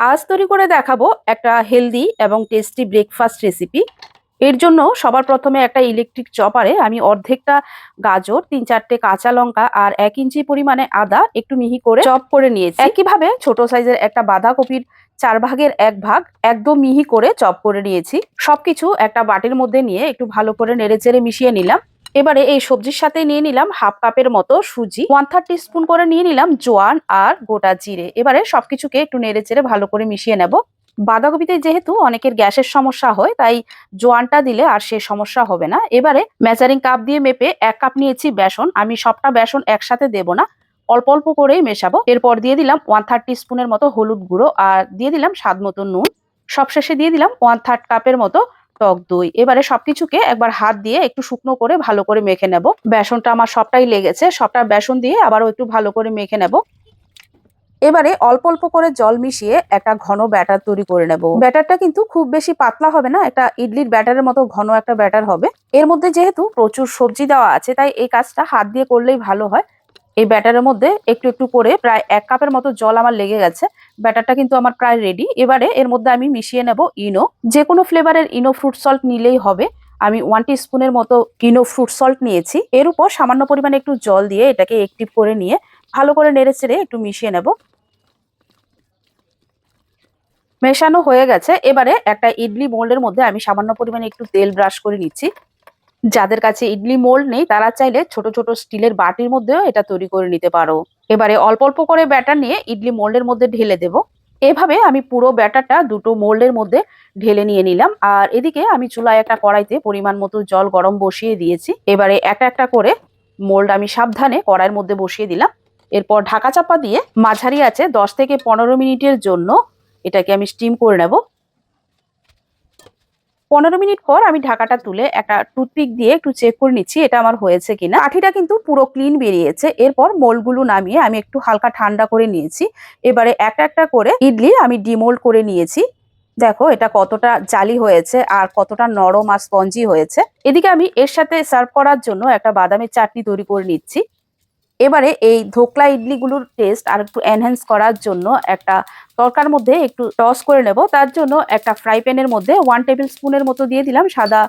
আজ তৈরি করে দেখাবো একটা হেলদি এবং টেস্টি ব্রেকফাস্ট রেসিপি এর জন্য সবার প্রথমে একটা ইলেকট্রিক চপারে আমি অর্ধেকটা গাজর তিন চারটে কাঁচা লঙ্কা আর এক ইঞ্চি পরিমাণে আদা একটু মিহি করে চপ করে নিয়েছি। একইভাবে ছোট সাইজের একটা বাঁধাকপির চার ভাগের এক ভাগ একদম মিহি করে চপ করে নিয়েছি। সবকিছু একটা বাটির মধ্যে নিয়ে একটু ভালো করে নেড়েচেড়ে মিশিয়ে নিলাম। এবারে এই সবজির সাথে নিয়ে নিলাম হাফ কাপের মতো সুজি ওয়ান থার্টি স্পুন করে নিয়ে নিলাম জোয়ান আর গোটা জিরে। এবারে সবকিছুকে একটু নেড়ে চেড়ে ভালো করে মিশিয়ে নেব। বাঁধাকপিতে যেহেতু অনেকের গ্যাসের সমস্যা হয়, তাই জোয়ানটা দিলে আর সে সমস্যা হবে না। এবারে মেজারিং কাপ দিয়ে মেপে এক কাপ নিয়েছি বেসন। আমি সবটা বেসন একসাথে দেব না। অল্প অল্প করেই মেশাবো। এরপর দিয়ে দিলাম ওয়ান থার্টি স্পুনের মতো হলুদ গুঁড়ো আর দিয়ে দিলাম স্বাদ মতো নুন। সবশেষে দিয়ে দিলাম ওয়ান থার্ড কাপের মতো টক দই। এবারে সবকিছুকে একবার হাত দিয়ে একটু শুকনো করে ভালো করে মেখে নেব। বেসনটা আমার সবটাই লেগেছে। সবটা বেসন দিয়ে আবারও একটু ভালো করে মেখে নেব। এবারে অল্প অল্প করে জল মিশিয়ে একটা ঘন ব্যাটার তৈরি করে নেব। ব্যাটারটা কিন্তু খুব বেশি পাতলা হবে না, একটা ইডলির ব্যাটারের মতো ঘন একটা ব্যাটার হবে। এর মধ্যে যেহেতু প্রচুর সবজি দেওয়া আছে, তাই এই কাজটা হাত দিয়ে করলেই ভালো হয়। এই ব্যাটারের মধ্যে একটু একটু করে প্রায় এক কাপের মতো জল আমার লেগে গেছে। ব্যাটারটা কিন্তু আমার প্রায় রেডি এবারে এর মধ্যে আমি মিশিয়ে নেব ইনো। যে কোনো ফ্লেভারের ইনো ফ্রুট সল্ট নিলেই হবে। আমি ওয়ান স্পুনের মতো ইনো ফ্রুট সল্ট নিয়েছি। এর উপর সামান্য পরিমাণে একটু জল দিয়ে এটাকে একটিভ করে নিয়ে ভালো করে নেড়ে চেড়ে একটু মিশিয়ে নেব। মেশানো হয়ে গেছে। এবারে একটা ইডলি মোল্ডের মধ্যে আমি সামান্য পরিমাণে একটু তেল ব্রাশ করে নিচ্ছি। যাদের কাছে ইডলি মোল্ড নেই, তারা চাইলে ছোট ছোট স্টিলের বাটির মধ্যেও এটা তৈরি করে নিতে পারো। এবারে অল্প অল্প করে ব্যাটার নিয়ে ইডলি মোল্ডের মধ্যে ঢেলে দেব। এভাবে আমি পুরো ব্যাটারটা দুটো মোল্ডের মধ্যে ঢেলে নিয়ে নিলাম। আর এদিকে আমি চুলায় একটা কড়াইতে পরিমাণ মতো জল গরম বসিয়ে দিয়েছি। এবারে একটা একটা করে মোল্ড আমি সাবধানে কড়াইয়ের মধ্যে বসিয়ে দিলাম। এরপর ঢাকা চাপা দিয়ে মাঝারি আছে দশ থেকে পনেরো মিনিটের জন্য এটাকে আমি স্টিম করে নেব। পনেরো মিনিট পর আমি ঢাকাটা তুলে একটা টুথপিক দিয়ে একটু চেক করে নিচ্ছি এটা আমার হয়েছে কিনা। কাঠিটা কিন্তু পুরো ক্লিন বেরিয়েছে। এরপর মোলগুলো নামিয়ে আমি একটু হালকা ঠান্ডা করে নিয়েছি। এবারে একটা একটা করে ইডলি আমি ডিমোল্ড করে নিয়েছি। দেখো এটা কতটা জালি হয়েছে আর কতটা নরম আর স্পঞ্জি হয়েছে। এদিকে আমি এর সাথে সার্ভ করার জন্য একটা বাদামের চাটনি তৈরি করে নিচ্ছি। এবারে এই ধোকলা ইডলিগুলোর টেস্ট আর একটু এনহ্যান্স করার জন্য একটা তরকার মধ্যে একটু টস করে নেব। তার জন্য একটা ফ্রাই প্যানের মধ্যে ওয়ান টেবিল স্পুনের মতো দিয়ে দিলাম সাদা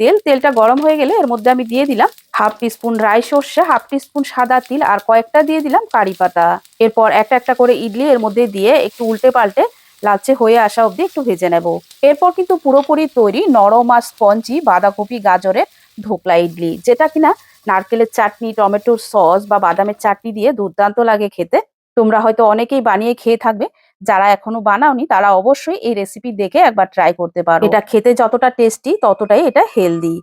তেল। তেলটা গরম হয়ে গেলে এর মধ্যে আমি দিয়ে দিলাম হাফ টিস্পুন রাই সর্ষে হাফ টিস্পুন সাদা তিল আর কয়েকটা দিয়ে দিলাম কারি পাতা। এরপর একটা একটা করে ইডলি এর মধ্যে দিয়ে একটু উল্টে পাল্টে লালচে হয়ে আসা অবধি একটু ভেজে নেব। এরপর কিন্তু পুরোপুরি তৈরি নরম আর স্পঞ্জি বাঁধাকপি গাজরের ধোকলা ইডলি, যেটা কিনা নারকেলের চাটনি, টমেটোর সস বা বাদামের চাটনি দিয়ে দুর্দান্ত লাগে খেতে। তোমরা হয়তো অনেকেই বানিয়ে খেয়ে থাকবে। যারা এখনও বানাওনি, তারা অবশ্যই এই রেসিপি দেখে একবার ট্রাই করতে পারো। এটা খেতে যতটা টেস্টি ততটাই এটা হেলদি